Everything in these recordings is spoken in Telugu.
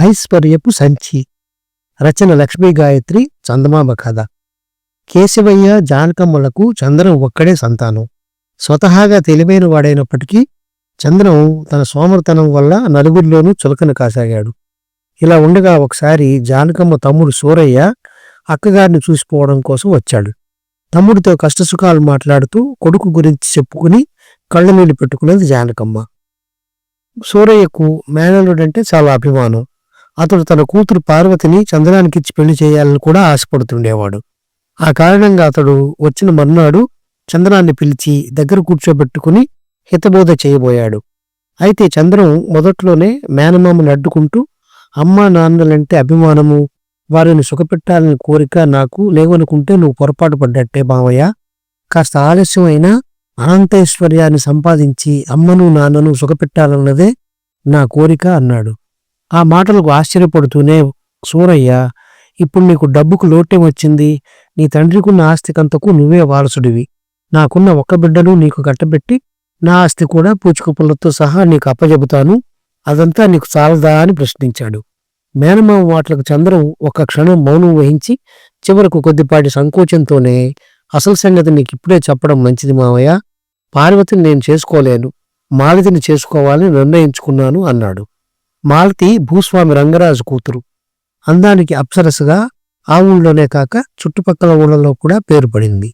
ఐశ్వర్యపు సంచి. రచన లక్ష్మీ గాయత్రి చందమామ కథ. కేశవయ్య జానకమ్మలకు చంద్రం ఒక్కడే సంతానం. స్వతహాగా తెలివైన వాడైనప్పటికీ చంద్రం తన సోమర్తనం వల్ల నలుగురిలోనూ చులకన కాసాగాడు. ఇలా ఉండగా ఒకసారి జానకమ్మ తమ్ముడు సూరయ్య అక్కగారిని చూసిపోవడం కోసం వచ్చాడు. తమ్ముడితో కష్టసుఖాలు మాట్లాడుతూ కొడుకు గురించి చెప్పుకుని కళ్ళనీళ్ళు పెట్టుకున్నది జానకమ్మ. సూరయ్యకు మేనల్లుడంటే చాలా అభిమానం. అతడు తన కూతురు పార్వతిని చంద్రానికిచ్చి పెళ్ళి చేయాలని కూడా ఆశపడుతుండేవాడు. ఆ కారణంగా అతడు వచ్చిన మర్నాడు చంద్రాన్ని పిలిచి దగ్గర కూర్చోబెట్టుకుని హితబోధ చేయబోయాడు. అయితే చంద్రం మొదట్లోనే మేనమామని అడ్డుకుంటూ అమ్మా నాన్నలంటే అభిమానము వారిని సుఖపెట్టాలని కోరిక నాకు లేవనుకుంటే నువ్వు పొరపాటు పడ్డట్టే బావయ్య. కాస్త ఆలస్యమైనా అనంతైశ్వర్యాన్ని సంపాదించి అమ్మను నాన్నను సుఖపెట్టాలన్నదే నా కోరిక అన్నాడు. ఆ మాటలకు ఆశ్చర్యపడుతూనే సూరయ్య ఇప్పుడు నీకు డబ్బుకు లోటే వచ్చింది? నీ తండ్రికున్న ఆస్తికంతకు నువ్వే వారసుడివి. నాకున్న ఒక్క బిడ్డను నీకు కట్టబెట్టి నా ఆస్తి కూడా పూచుకుపులతో సహా నీకు అప్పజెబుతాను. అదంతా నీకు చాలదా? అని ప్రశ్నించాడు. మేనమామ మాటలకు చంద్రం ఒక్క క్షణం మౌనం వహించి చివరకు కొద్దిపాటి సంకోచంతోనే అసలు సంగతి నీకు ఇప్పుడే చెప్పడం మంచిది మావయ్య. పార్వతిని నేను చేసుకోలేను. మాలతిని చేసుకోవాలని నిర్ణయించుకున్నాను అన్నాడు. మాలతి భూస్వామి రంగరాజు కూతురు. అందానికి అప్సరసగా ఆ ఊళ్ళోనే కాక చుట్టుపక్కల ఊళ్ళలో కూడా పేరు పడింది.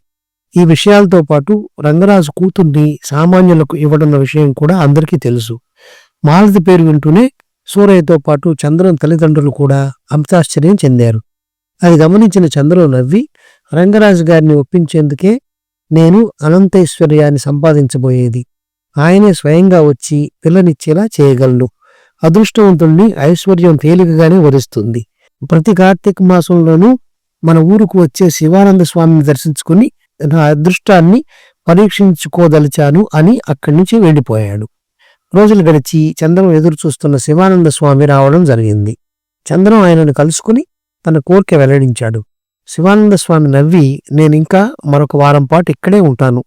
ఈ విషయాలతో పాటు రంగరాజు కూతుర్ని సామాన్యులకు ఇవ్వడన్న విషయం కూడా అందరికీ తెలుసు. మాలతి పేరు వింటూనే సూరయ్యతో పాటు చంద్రం తల్లిదండ్రులు కూడా అంతాశ్చర్యం చెందారు. అది గమనించిన చంద్రం నవ్వి రంగరాజు గారిని ఒప్పించేందుకే నేను అనంతైశ్వర్యాన్ని సంపాదించబోయేది. ఆయనే స్వయంగా వచ్చి పిల్లనిచ్చేలా చేయగలను అదృష్టవంతుణ్ణి ఐశ్వర్యం తేలికగానే వరిస్తుంది ప్రతి కార్తీక మాసంలోనూ మన ఊరుకు వచ్చే శివానంద స్వామిని దర్శించుకుని నా అదృష్టాన్ని పరీక్షించుకోదలిచాను అని అక్కడి నుంచి వెళ్ళిపోయాడు. రోజులు గడిచి చంద్రం ఎదురు చూస్తున్న శివానంద స్వామి రావడం జరిగింది. చంద్రం ఆయనను కలుసుకుని తన కోరిక వెల్లడించాడు. శివానంద స్వామి నవ్వి నేనింకా మరొక వారం పాటు ఇక్కడే ఉంటాను.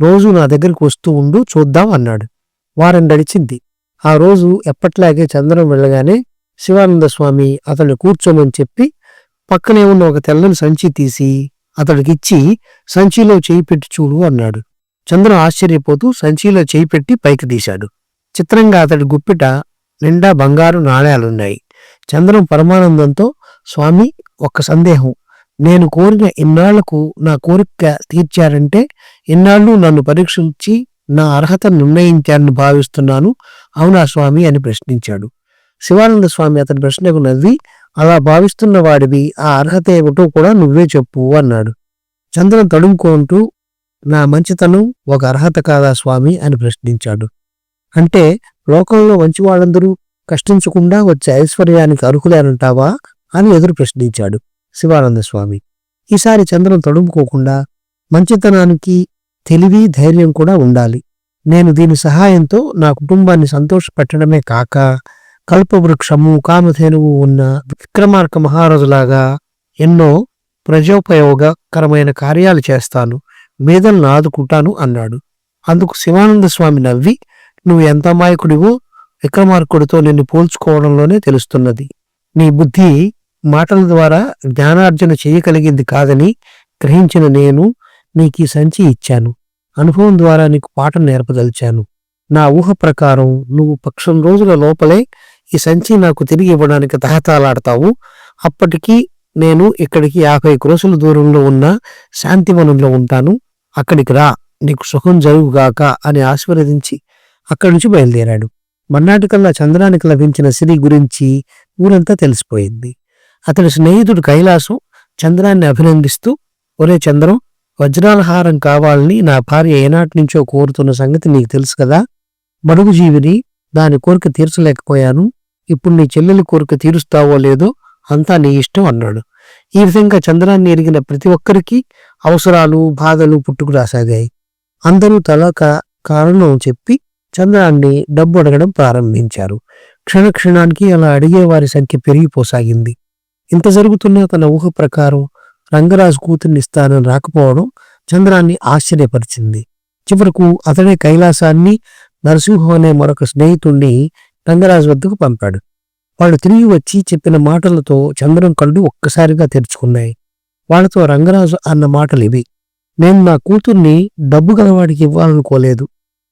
రోజు నా దగ్గరికి వస్తూ ఉండు చూద్దాం అన్నాడు. వారం గడిచింది. ఆ రోజు ఎప్పట్లాగే చంద్రం వెళ్ళగానే శివానంద స్వామి అతను కూర్చోమని చెప్పి పక్కనే ఉన్న ఒక తెల్లని సంచి తీసి అతడికిచ్చి సంచిలో చేయి పెట్టి చూడు అన్నాడు. చంద్రం ఆశ్చర్యపోతూ సంచిలో చేయి పెట్టి పైకి తీశాడు. చిత్రంగా అతడి గుప్పిట నిండా బంగారు నాణేలున్నాయి. చంద్రం పరమానందంతో స్వామి ఒక్క సందేహం. నేను కోరిన ఇన్నాళ్ళకు నా కోరిక తీర్చారంటే ఇన్నాళ్ళు నన్ను పరీక్షించి నా అర్హత నిర్ణయించారని భావిస్తున్నాను. అవునా స్వామి అని ప్రశ్నించాడు. శివానంద స్వామి అతని ప్రశ్నకు నవ్వి అలా భావిస్తున్న వాడివి ఆ అర్హత ఏమిటో కూడా నువ్వే చెప్పు అన్నాడు. చంద్రం తడుముకుంటూ నా మంచితనం ఒక అర్హత కాదా స్వామి అని ప్రశ్నించాడు. అంటే లోకంలో మంచి వాళ్ళందరూ కష్టించకుండా వచ్చే ఐశ్వర్యానికి అర్హులేనంటావా? అని ఎదురు ప్రశ్నించాడు శివానంద స్వామి. ఈసారి చంద్రం తడుముకోకుండా మంచితనానికి తెలివి ధైర్యం కూడా ఉండాలి. నేను దీని సహాయంతో నా కుటుంబాన్ని సంతోషపెట్టడమే కాక కల్పవృక్షము కామధేనువు ఉన్న విక్రమార్క మహారాజులాగా ఎన్నో ప్రజోపయోగకరమైన కార్యాలు చేస్తాను. మీదలను ఆదుకుంటాను అన్నాడు. అందుకు శివానంద స్వామి నవ్వి నువ్వు ఎంత అమాయకుడివో విక్రమార్కుడితో నిన్ను పోల్చుకోవడంలోనే తెలుస్తున్నది. నీ బుద్ధి మాటల ద్వారా జ్ఞానార్జన చేయగలిగింది కాదని గ్రహించిన నేను నీకు ఈ సంచి ఇచ్చాను. అనుభవం ద్వారా నీకు పాఠం నేర్పదలిచాను. నా ఊహ ప్రకారం నువ్వు పక్షం రోజుల లోపలే ఈ సంచి నాకు తిరిగి ఇవ్వడానికి తహతాలాడతావు. అప్పటికీ నేను ఇక్కడికి యాభై క్రోసుల దూరంలో ఉన్న శాంతివనంలో ఉంటాను. అక్కడికి రా నీకు సుఖం జరుగుగాక అని ఆశీర్వదించి అక్కడి నుంచి బయలుదేరాడు. మర్నాటికల్లా చంద్రానికి లభించిన సిరి గురించి ఊరంతా తెలిసిపోయింది. అతడి స్నేహితుడు కైలాసం చంద్రాన్ని అభినందిస్తూ ఒరే చంద్రం వజ్రాల హారం కావాలని నా భార్య ఏనాటి నుంచో కోరుతున్న సంగతి నీకు తెలుసు కదా? మరుగుజీవిని దాని కోరిక తీర్చలేకపోయాను. ఇప్పుడు నీ చెల్లెలి కోరిక తీరుస్తావో లేదో అంతా నీ ఇష్టం అన్నాడు. ఈ విధంగా చంద్రాన్ని ఎరిగిన ప్రతి ఒక్కరికి అవసరాలు బాధలు పుట్టుకు రాసాగాయి. అందరూ తల కారణం చెప్పి చంద్రాన్ని డబ్బు అడగడం ప్రారంభించారు. క్షణక్షణానికి అలా అడిగే వారి సంఖ్య పెరిగిపోసాగింది. ఇంత జరుగుతున్న తన ఊహ ప్రకారం రంగరాజు కూతుర్ని ఇస్తానని రాకపోవడం చంద్రాన్ని ఆశ్చర్యపరిచింది. చివరకు అతడే కైలాసాన్ని నరసింహం అనే మరొక స్నేహితుణ్ణి రంగరాజు వద్దకు పంపాడు. వాళ్ళు తిరిగి వచ్చి చెప్పిన మాటలతో చంద్రం కళ్ళు ఒక్కసారిగా తెరుచుకున్నాయి. వాళ్ళతో రంగరాజు అన్న మాటలు ఇవి. నేను నా కూతుర్ని డబ్బు గలవాడికి ఇవ్వాలనుకోలేదు.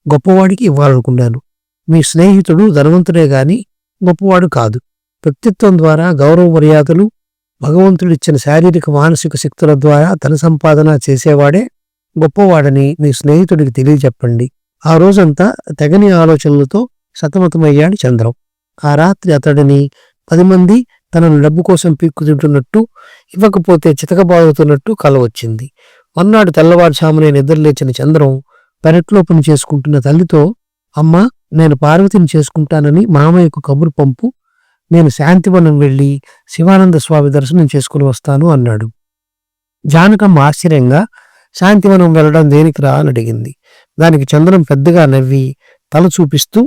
గొప్పవాడికి ఇవ్వాలనుకున్నాను. మీ స్నేహితుడు ధనవంతుడే గాని గొప్పవాడు కాదు. వ్యక్తిత్వం ద్వారా గౌరవ మర్యాదలు భగవంతుడిచ్చిన శారీరక మానసిక శక్తుల ద్వారా ధన సంపాదన చేసేవాడే గొప్పవాడని మీ స్నేహితుడికి తెలియజెప్పండి. ఆ రోజంతా తెగని ఆలోచనలతో సతమతమయ్యాడు చంద్రం. ఆ రాత్రి అతడిని పది మంది తనను డబ్బు కోసం పీక్కు తింటున్నట్టు ఇవ్వకపోతే చితకబాదుతున్నట్టు కల వచ్చింది. మన్నాడు తెల్లవారుజామునే నిద్రలేచిన చంద్రం పెరట్లో పని చేసుకుంటున్న తల్లితో అమ్మ నేను పార్వతిని చేసుకుంటానని మామయ్యకు కబురు పంపు నేను శాంతివనం వెళ్ళి శివానంద స్వామి దర్శనం చేసుకుని వస్తాను అన్నాడు. జానకమ్మ ఆశ్చర్యంగా శాంతివనం వెళ్ళడం దేనికిరా అని అడిగింది. దానికి చంద్రం పెద్దగా నవ్వి తల చూపిస్తూ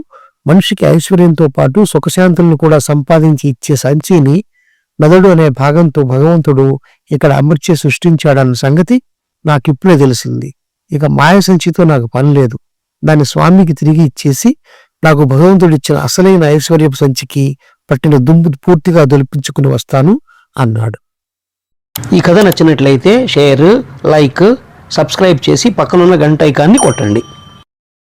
మనిషికి ఐశ్వర్యంతో పాటు సుఖశాంతులను కూడా సంపాదించి ఇచ్చే సంచిని మెదడు అనే భాగంతో భగవంతుడు ఇక్కడ అమర్చి సృష్టించాడన్న సంగతి నాకిప్పుడే తెలిసింది. ఇక మాయ సంచితో నాకు పని లేదు. దాన్ని స్వామికి తిరిగి ఇచ్చేసి నాకు భగవంతుడిచ్చిన అసలైన ఐశ్వర్యపు సంచికి పట్టిన దుమ్ము పూర్తిగా దొలిపించుకుని వస్తాను అన్నాడు. ఈ కథ నచ్చినట్లయితే షేర్ లైక్ సబ్స్క్రైబ్ చేసి పక్కనున్న గంట ఐకాన్ని కొట్టండి.